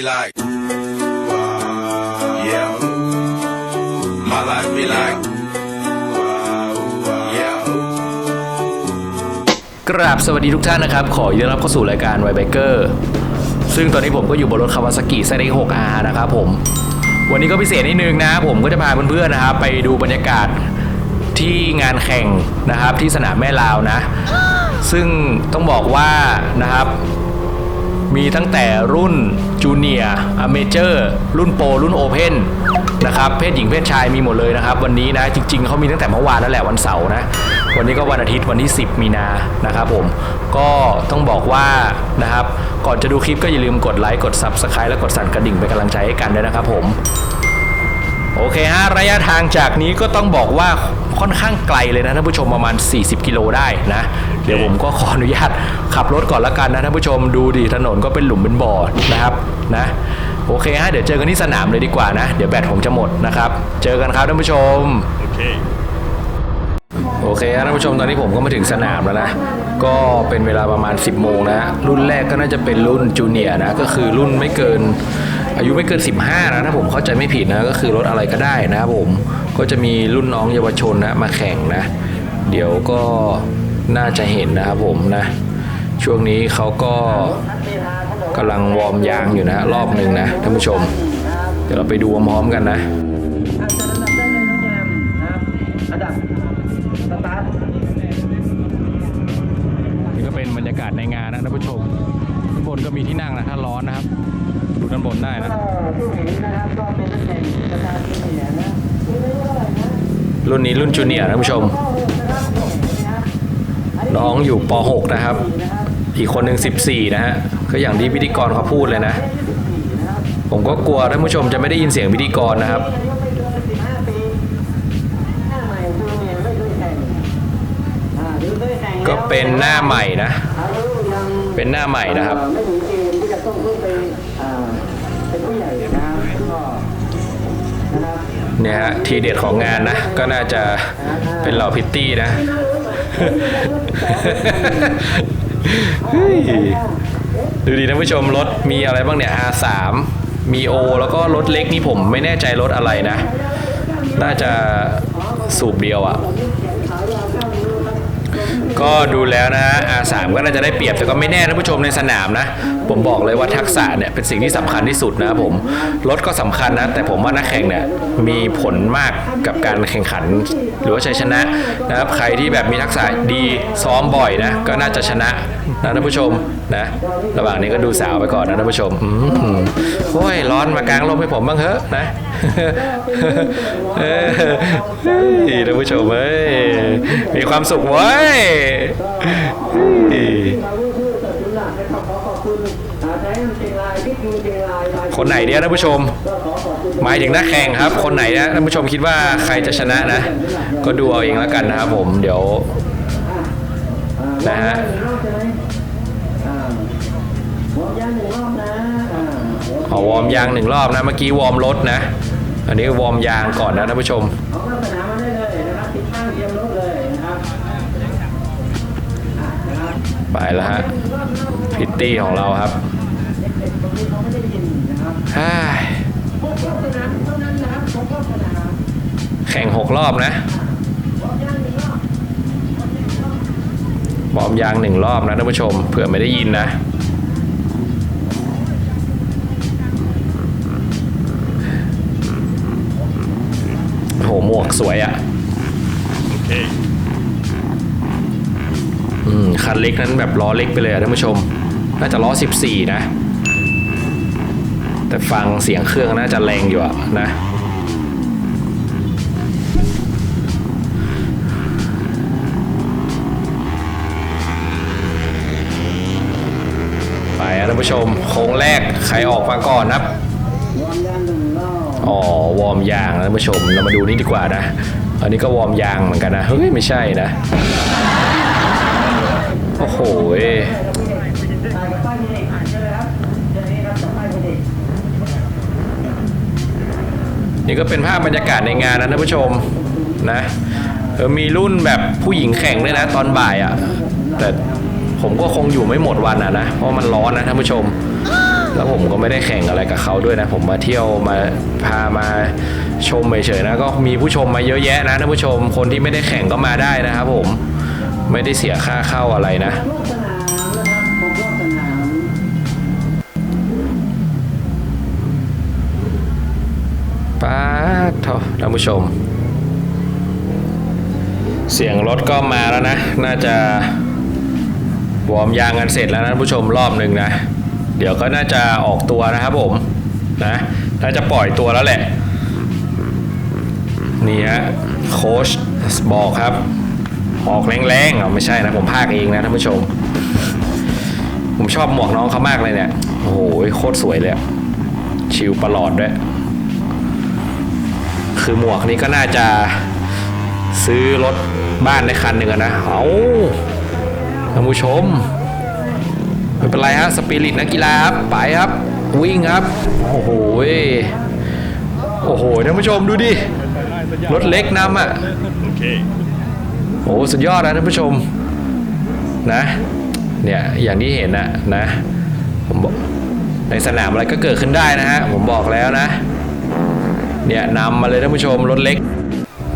life be like? Yeah. My life be like. Yeah. กราบสวัสดีทุกท่านนะครับ ขอยินดีต้อนรับเข้าสู่รายการไวไบเกอร์ซึ่งตอนนี้ผมก็อยู่บนรถคาวาซากิไซเด็ก 6R นะครับผม วันนี้ก็พิเศษนิดนึงนะ ผมก็จะพาเพื่อนๆนะครับ ไปดูบรรยากาศที่งานแข่งนะครับที่สนามแม่ลาวนะ ซึ่งต้องบอกว่านะครับมีตั้งแต่รุ่น จูเนียร์อเมเจอร์ รุ่นโปรรุ่นโอเพนนะครับเพศหญิงเพศชายมีหมดเลยนะครับ วันนี้นะจริง ๆเขามีตั้งแต่เมื่อวานนั่นแหละวันเสาร์นะวันนี้ก็วันอาทิตย์วันที่ 10 มีนานะครับผมก็ต้องบอกว่านะครับก่อนจะดูคลิปก็อย่าลืมกดไลค์กด Subscribe และกดสั่นกระดิ่งเป็นกำลังใจให้กันด้วยนะครับผม โอเคฮะระยะทางจากนี้ก็ต้องบอกว่าค่อนข้างไกลเลยนะท่านผู้ชมประมาณ 40 กิโลได้นะ เดี๋ยวผมก็ขออนุญาตขับรถก่อนละกันนะท่านผู้ชมดูดิถนนก็เป็นหลุมเป็นบ่อนะครับนะโอเคฮะเดี๋ยวเจอกันที่สนามเลยดีกว่านะ เดี๋ยวแบตผมจะหมดนะครับ เจอกันครับท่านผู้ชมโอเค ครับท่านผู้ชมตอนนี้ผมก็มาถึงสนามแล้วนะ ก็เป็นเวลาประมาณ 10 โมงนะ รุ่นแรกก็น่าจะเป็นรุ่นจูเนียร์นะ ก็คือรุ่นไม่เกินอายุไม่เกิน 15 นะถ้าผมเข้าใจไม่ผิดนะ ก็คือรถอะไรก็ได้นะครับผมก็จะมีรุ่นน้องเยาวชนนะมาแข่งนะ เดี๋ยวก็น่าจะเห็นนะครับผมนะ ช่วงนี้เขาก็กำลังวอร์มยางอยู่นะ รอบหนึ่งนะท่านผู้ชม เดี๋ยวเราไปดูพร้อมๆกันนะ ได้นะก็ที่เห็นนะครับก็เป็นตั้งแต่ประธานจูเนียนะรุ่นนี้รุ่นจูเนียร์ท่านผู้ชม น้องอยู่ป .6 นะครับ อีกคนหนึ่ง14 นะฮะ ก็อย่างที่พิธีกรเขาพูดเลยนะ ผมก็กลัวท่านผู้ชมจะไม่ได้ยินเสียงพิธีกรนะครับอายุไม่เกิน15ปีหน้าใหม่คือเนี่ยไม่เคยแข่งอ่าหรือเคยแข่งแล้วก็เป็นหน้าใหม่นะ เป็นหน้าใหม่นะครับ เอ่อไม่ถึงเกณฑ์ที่จะต้องขึ้นไปอ่าเป็นผู้ใหญ่นะก็นะครับ เนี่ยฮะทีเด็ดของงานนะ ก็น่าจะเป็นเหล่าพิตตี้นะเฮ้ยดูดีท่านผู้ชมรถมีอะไรบ้างเนี่ย R3 มี O แล้วก็รถเล็กนี่ผมไม่แน่ใจรถอะไรนะ น่าจะสูบเดียวอะ่ะ ก็ดูแล้วนะ R3 ก็น่าจะได้เปรียบแต่ก็ไม่แน่ท่านผู้ชมในสนามนะ ผมบอกเลยว่าทักษะเนี่ยเป็นสิ่งที่สำคัญที่สุดนะครับผมรถก็สำคัญนะ แต่ผมว่านักแข่งเนี่ยมีผลมากกับการแข่งขัน หรือว่าชัยชนะนะครับใครที่แบบมีทักษะดีซ้อมบ่อยนะ ก็น่าจะชนะนะท่านผู้ชมนะระหว่างนี้ก็ดูสาวไปก่อนนะท่านผู้ชมอืมโอ้ยร้อนมากางลมให้ผมบ้างเถอะนะท่านผู้ชมเอ้ยมีความสุขเว้ย คนไหนเนี่ยท่านผู้ชมหมายถึงนักแข่งครับ คนไหนนะท่านผู้ชมคิดว่าใครจะชนะนะ ก็ดูเอาเองแล้วกันนะครับผมเดี๋ยวนะฮะอาวอร์มยางหนึ่งรอบนะเอาวอร์มยางหนึ่งรอบนะเมื่อกี้วอร์มรถนะ อันนี้วอร์มยางก่อนนะท่านผู้ชมไปแล้วฮะพิตตี้ของเราครับ ฮ่าพวกรอบสนามเท่านั้นนะครับพวกรอบสนามแข่งหกรอบนะวอร์มยางหนึ่งรอบวอร์มยางหนึ่งรอบนะท่านผู้ชม เผื่อไม่ได้ยินนะ โห หมวกสวยอะ่ะอืมคันเล็กนั้นแบบล้อเล็กไปเลยอะท่านผู้ชม น่าจะล้อ 14 นะ แต่ฟังเสียงเครื่องน่าจะแรงอยู่ะนะไปอะท่านผู้ชมโค้งแรกใครออกมาก่อนครับวอร์มยางหนึ่งรอบอ๋อวอร์มยางนะท่านผู้ชมเรามาดูนี่ดีกว่านะ อันนี้ก็วอร์มยางเหมือนกันนะ เฮ้ย ไม่ใช่นะ โอ้โหเอ้ย ถ่ายกับป้ายเด็กใช่ไหมครับเดี๋ยวนี้ครับกับป้ายเด็ก นี่ก็เป็นภาพบรรยากาศในงานนะท่านผู้ชมนะเออมีรุ่นแบบผู้หญิงแข่งด้วยนะ ตอนบ่ายอะ่ะ แต่ผมก็คงอยู่ไม่หมดวันอะนะ เพราะมันร้อนนะท่านผู้ชม แล้วผมก็ไม่ได้แข่งอะไรกับเขาด้วยนะ ผมมาเที่ยวมาพามาชมเฉยๆนะ ก็มีผู้ชมมาเยอะแยะนะท่านผู้ชม คนที่ไม่ได้แข่งก็มาได้นะครับผม ไม่ได้เสียค่าเข้าอะไรนะ ป้าดเถอะท่านผู้ชม เสียงรถก็มาแล้วนะ น่าจะวอร์มยางกันเสร็จแล้วนะท่านผู้ชมรอบหนึ่งนะ เดี๋ยวก็น่าจะออกตัวนะครับผมนะน่าจะปล่อยตัวแล้วแหละ นี่ฮะโค้ชบอกครับ ออกแรงๆเอไม่ใช่นะผมพากเองนะท่านผู้ชม ผมชอบหมวกน้องเขามากเลยเนี่ย โอ้โหโคตรสวยเลย ชิลประหลอดด้วย คือหมวกนี้ก็น่าจะซื้อรถบ้านในคันหนึ่งนะ เอาท่านผู้ชม ไม่เป็นไรฮะ สปิริตนักกีฬาครับ ไปครับ วิ่งครับ โอ้โห โอ้โห ท่านผู้ชมดูดิ รถเล็กนำอะโอ้สุดยอดนะท่านผู้ชม นะ เนี่ย อย่างที่เห็นนะนะ ผมบอกในสนามอะไรก็เกิดขึ้นได้นะฮะ ผมบอกแล้วนะ เนี่ยนำมาเลยท่านผู้ชมรถเล็ก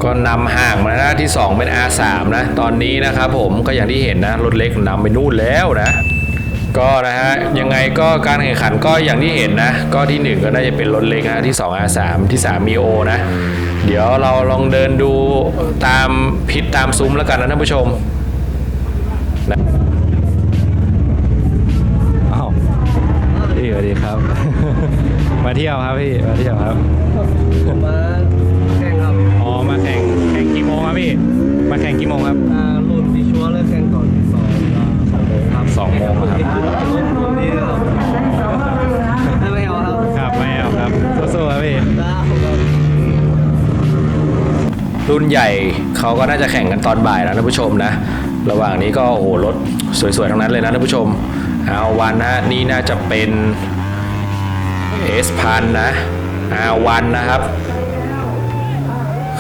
ก็นำห่างมานะที่ 2 เป็น R3 นะ ตอนนี้นะครับผมก็อย่างที่เห็นนะรถเล็กนำไปนู่นแล้วนะก็นะฮะยังไงก็การแข่งขันก็อย่างที่เห็นนะ ก็ที่ 1 ก็น่าจะเป็นรถเล็กนะที่ 2 R3 ที่3มีโอนะ เดี๋ยวเราลองเดินดูตามพิษตามซุ้มแล้วกันนะท่านผู้ชมนะอ้าวพี่สวัสดีครับ มาเที่ยวครับพี่ มาเที่ยวครับ มาแข่งครับอ๋อมาแข่งแข่งกี่โมงครับพี่ มาแข่งกี่โมงครับอ่ารุ่นที่ชัวร์เลิกแข่งก่อนสองอ่าสองโมงครับสองโมงครับรุ่นรุ่นนี้ครับไม่เอาครับครับไม่เอาครับสู้ๆครับพี่ได้ครับรุ่นใหญ่เขาก็น่าจะแข่งกันตอนบ่ายนะท่านผู้ชมนะ ระหว่างนี้ก็โอ้โหรถสวยๆทั้งนั้นเลยนะท่านผู้ชมเอาวันนะนี่น่าจะเป็นเอสพันนะ อาวันนะครับ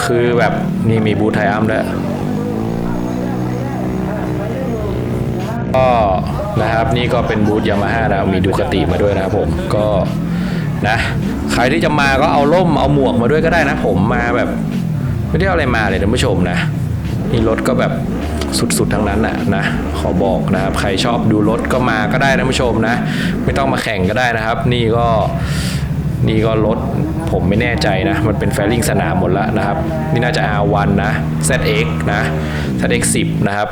คือแบบนี่มีบูทไทอัมด้วก็นะครับนี่ก็เป็นบูธยามาฮ่านะมีดูคติมาด้วยนะครับผมก็นะใครที่จะมาก็เอาร่มเอาหมวกมาด้วยก็ได้นะ ผมมาแบบ ไม่ได้เอาอะไรมาเลยท่านผู้ชมนะนี่รถก็แบบสุดๆทั้งนั้นน่ะนะ ขอบอกนะครับใครชอบดูรถก็มาก็ได้ท่านผู้ชมนะ ไม่ต้องมาแข่งก็ได้นะครับ นี่ก็ นี่ก็รถผมไม่แน่ใจนะ มันเป็นแฟลิ่งสนามหมดแล้วนะครับ นี่น่าจะ R1 นะ ZX นะ ZX 10 นะครับ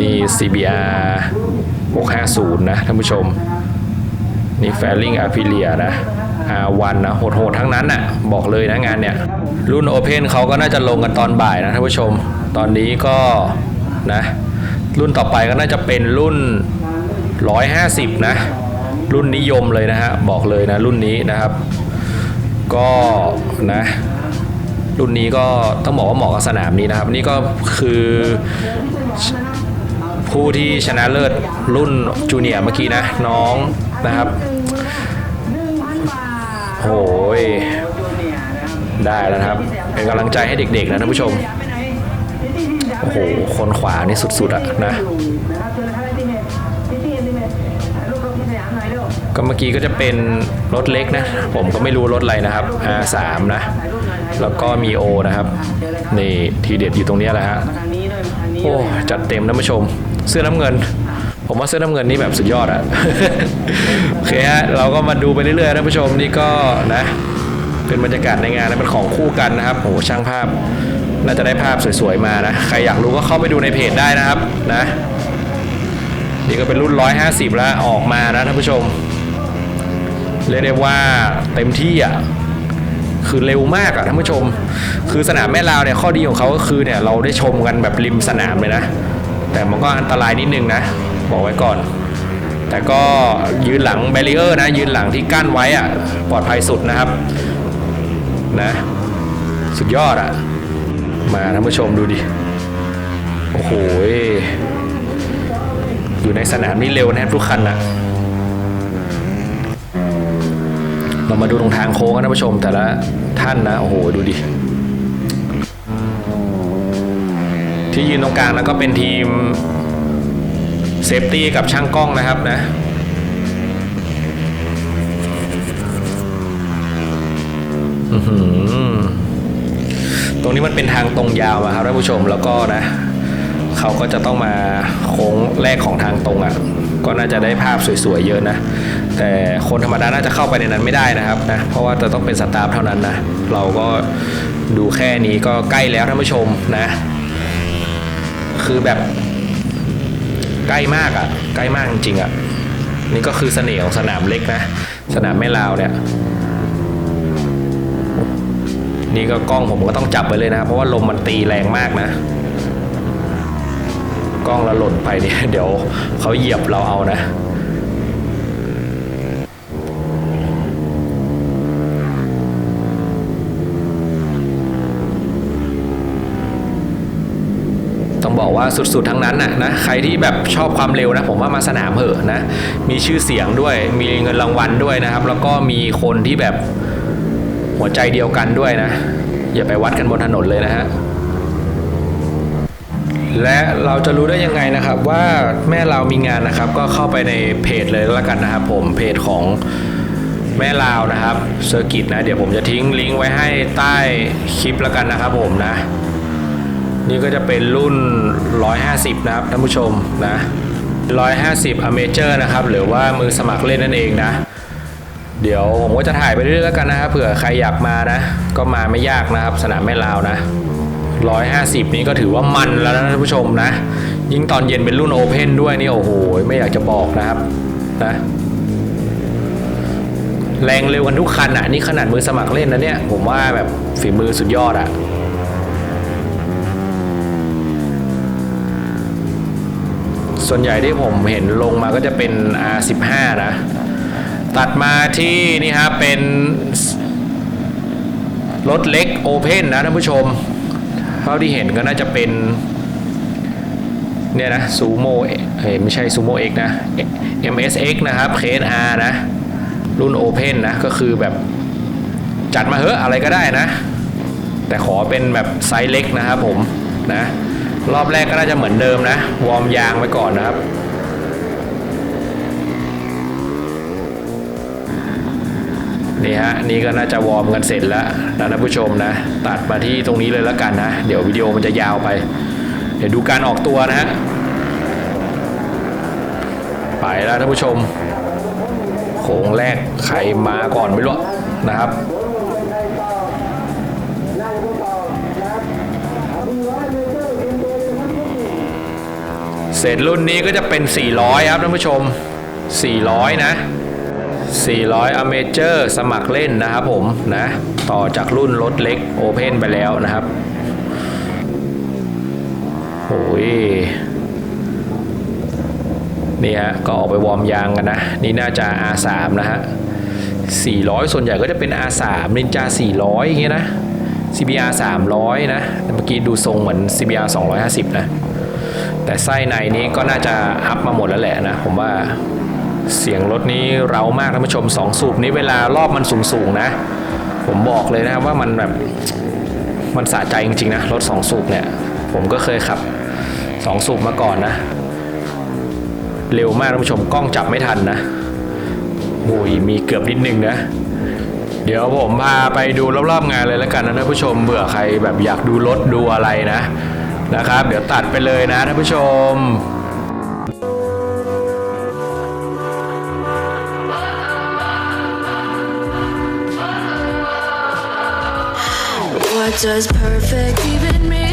นี่ CBR 650 นะท่านผู้ชม นี่แฟลิงอาพิเลียนะ R1 นะโหดๆทั้งนั้นน่ะ บอกเลยนะงานเนี่ย รุ่น Open เขาก็น่าจะลงกันตอนบ่ายนะท่านผู้ชม ตอนนี้ก็นะ รุ่นต่อไปก็น่าจะเป็นรุ่น 150 นะ รุ่นนิยมเลยนะฮะบอกเลยนะรุ่นนี้นะครับ ก็นะรุ่นนี้ก็ต้องบอกว่าเหมาะกับสนามนี้นะครับ นี่ก็คือผู้ที่ชนะเลิศรุ่นจูเนียร์เมื่อกี้นะน้องนะครับโอ้ยได้แล้วครับ เป็นกำลังใจให้เด็กๆนะท่านผู้ชม โอ้โห คนขวานี่สุดๆอะนะ ก็เมื่อกี้ก็จะเป็นรถเล็กนะ ผมก็ไม่รู้รถอะไรนะครับ R3 นะ แล้วก็มี O นะครับ นี่ทีเด็ดอยู่ตรงนี้แหละฮะ โอ้จัดเต็มท่านผู้ชม เสื้อน้ำเงิน ผมว่าเสื้อน้ำเงินนี่แบบสุดยอดอะโอเคฮะ เราก็มาดูไปเรื่อยๆท่านผู้ชมนี่ก็นะ เป็นบรรยากาศในงานนะเป็นของคู่กันนะครับโอ้ช่างภาพน่าจะได้ภาพสวยๆมานะ ใครอยากรู้ก็เข้าไปดูในเพจได้นะครับนะ นี่ก็เป็นรุ่น 150 แล้วออกมานะท่านผู้ชม เรียกได้ว่าเต็มที่อะคือเร็วมากอะท่านผู้ชม คือสนามแม่ลาวเนี่ยข้อดีของเขาก็คือเนี่ยเราได้ชมกันแบบริมสนามเลยนะ แต่มันก็อันตรายนิดนึงนะ บอกไว้ก่อน แต่ก็ยืนหลังแบรีเออร์นะ ยืนหลังที่กั้นไว้อะปลอดภัยสุดนะครับนะ สุดยอดอะมาท่านผู้ชมดูดิ โอ้โหอยู่ในสนามนี่เร็วแทบทุกคันอะ รามาดูตรงทางโค้งนะท่าผู้ชม แต่ละท่านนะโอ้โหดูดิที่ยืนตรงกลางแล้วก็เป็นทีมเซฟตี้กับช่างกล้องนะครับนะตรงนี้มันเป็นทางตรงยาวครับท่านผู้ชมแล้วก็นะเขาก็จะต้องมาโค้งแรกของทางตรงอะ่ะ ก็น่าจะได้ภาพสวยๆเยอะนะ แต่คนธรรมดาน่าจะเข้าไปในนั้นไม่ได้นะครับนะเพราะว่าจะต้องเป็นสตาฟเท่านั้นนะเราก็ดูแค่นี้ก็ใกล้แล้วท่านผู้ชมนะ คือแบบใกล้มากอะ่ะใกล้มากจริงๆอะ่ะนี่ก็คือเสน่ห์ของสนามเล็กนะ สนามแม่ลาวเนี่ยนี่ก็กล้องผมก็ต้องจับไว้เลยนะครับ เพราะว่าลมมันตีแรงมากนะ กล้องเราหล่นไปเนี่ยเดี๋ยวเขาเหยียบเราเอานะ ต้องบอกว่าสุดๆทั้งนั้นนะนะใครที่แบบชอบความเร็วนะผมว่ามาสนามเหอะนะมีชื่อเสียงด้วย มีเงินรางวัลด้วยนะครับ แล้วก็มีคนที่แบบหัวใจเดียวกันด้วยนะ อย่าไปวัดกันบนถนนเลยนะฮะและเราจะรู้ได้ยังไงนะครับว่าแม่เรามีงานนะครับ ก็เข้าไปในเพจเลยแล้วกันนะครับผมเพจของแม่ลาวนะครับเซอร์กิตนะ เดี๋ยวผมจะทิ้งลิงก์ไว้ให้ใต้คลิปแล้วกันนะครับผมนะ นี่ก็จะเป็นรุ่น 150 นะครับท่านผู้ชมนะ 150 a m a t e u r นะครับ หรือว่ามือสมัครเล่นนั่นเองนะ เดี๋ยวผมก็จะถ่ายไปเรื่อยๆแล้วกันนะครับเผื่อใครอยากมานะ ก็มาไม่ยากนะครับ สนามแม่ลาวนะ 150 นี้ก็ถือว่ามันแล้วนะท่านผู้ชมนะ ยิ่งตอนเย็นเป็นรุ่นโอเพนด้วยนี่โอ้โหไม่อยากจะบอกนะครับนะแรงเร็วกันทุกคันอะนี่ขนาดมือสมัครเล่นนะเนี่ย ผมว่าแบบฝีมือสุดยอดอะ ส่วนใหญ่ที่ผมเห็นลงมาก็จะเป็น R15 นะ ตัดมาที่นี่ฮะเป็นรถเล็กโอเพนนะท่านผู้ชม เท่าที่เห็นก็น่าจะเป็น เนี่ยนะซูโม่เอ้ยไม่ใช่ซูโม่เอ็กนะ MSX นะครับ KNR นะ รุ่นโอเพนนะ ก็คือแบบจัดมาเหอะอะไรก็ได้นะ แต่ขอเป็นแบบไซส์เล็กนะครับผมนะ รอบแรกก็น่าจะเหมือนเดิมนะ วอร์มยางไว้ก่อนนะครับนี่ฮะนี่ก็น่าจะวอร์มกันเสร็จแล้วนะท่านผู้ชมนะ ตัดมาที่ตรงนี้เลยแล้วกันนะ เดี๋ยววิดีโอมันจะยาวไป เดี๋ยวดูการออกตัวนะฮะไปแล้วท่านผู้ชมโค้งแรกใครมาก่อนไม่รู้นะครับ เสร็จรุ่นนี้ก็จะเป็น 400 ครับท่านผู้ชม 400 นะ 400 a m a t e u r สมัครเล่นนะครับผมนะ ต่อจากรุ่นรถเล็ก Open ไปแล้วนะครับโอ้ยนี่ฮะก็ออกไปวอร์มยางกันนะ นี่น่าจะ R3 นะฮะ 400 ส่วนใหญ่ก็จะเป็น R3 Ninja 400 อย่างเงี้ยนะ CBR 300 นะ เมื่อกี้ดูทรงเหมือน CBR 250 นะ แต่ไส้ในนี้ก็น่าจะอัพมาหมดแล้วแหละนะ ผมว่าเสียงรถนี้เร้ามากท่านผู้ชม2สูบนี้เวลารอบมันสูงๆนะ ผมบอกเลยนะครับว่ามันแบบมันสะใจจริงๆนะรถ2สูบเนี่ย ผมก็เคยขับ2สูบมาก่อนนะ เร็วมากท่านผู้ชมกล้องจับไม่ทันนะโอ้ยมีเกือบนิดนึงนะเดี๋ยวผมพาไปดูรอบๆงานเลยแล้วกันนะท่านผู้ชมเบื่อใครแบบอยากดูรถดูอะไรนะ นะครับ เดี๋ยวตัดไปเลยนะท่านผู้ชม What does perfect even mean?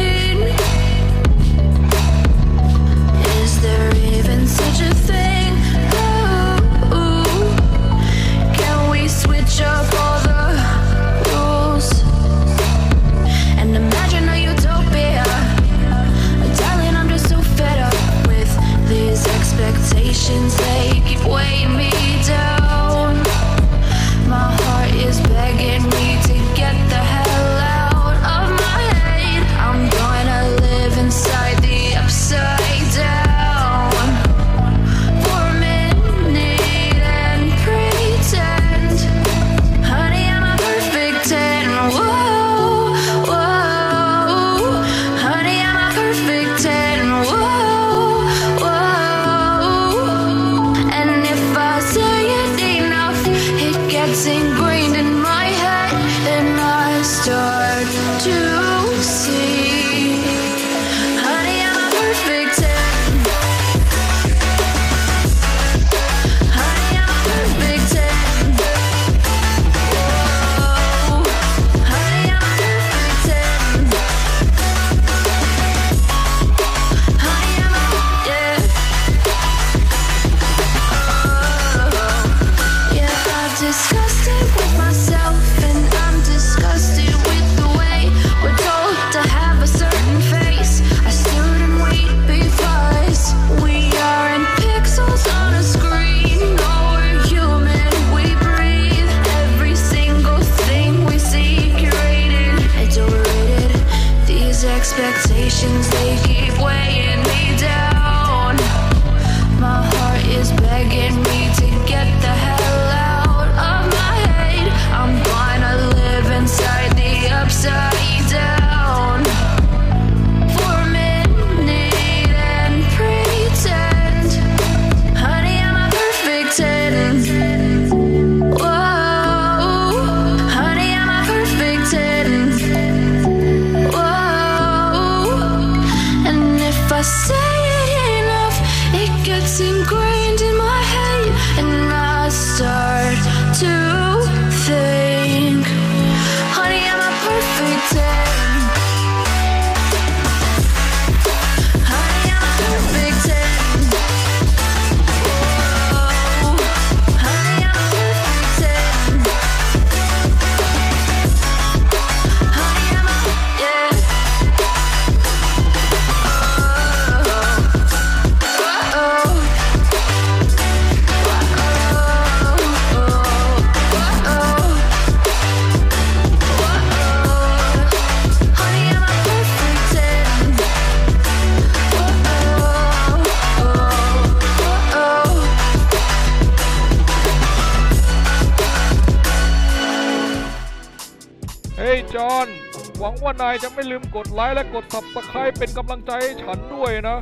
ว่านายจะไม่ลืมกดไลค์และกด subscribe เป็นกำลังใจให้ฉันด้วยนะ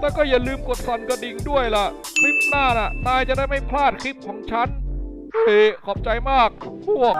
แล้วก็อย่าลืมกดสั่นกระดิ่งด้วยล่ะ คลิปหน้าน่ะ นายจะได้ไม่พลาดคลิปของฉัน เฮ้ขอบใจมาก พวก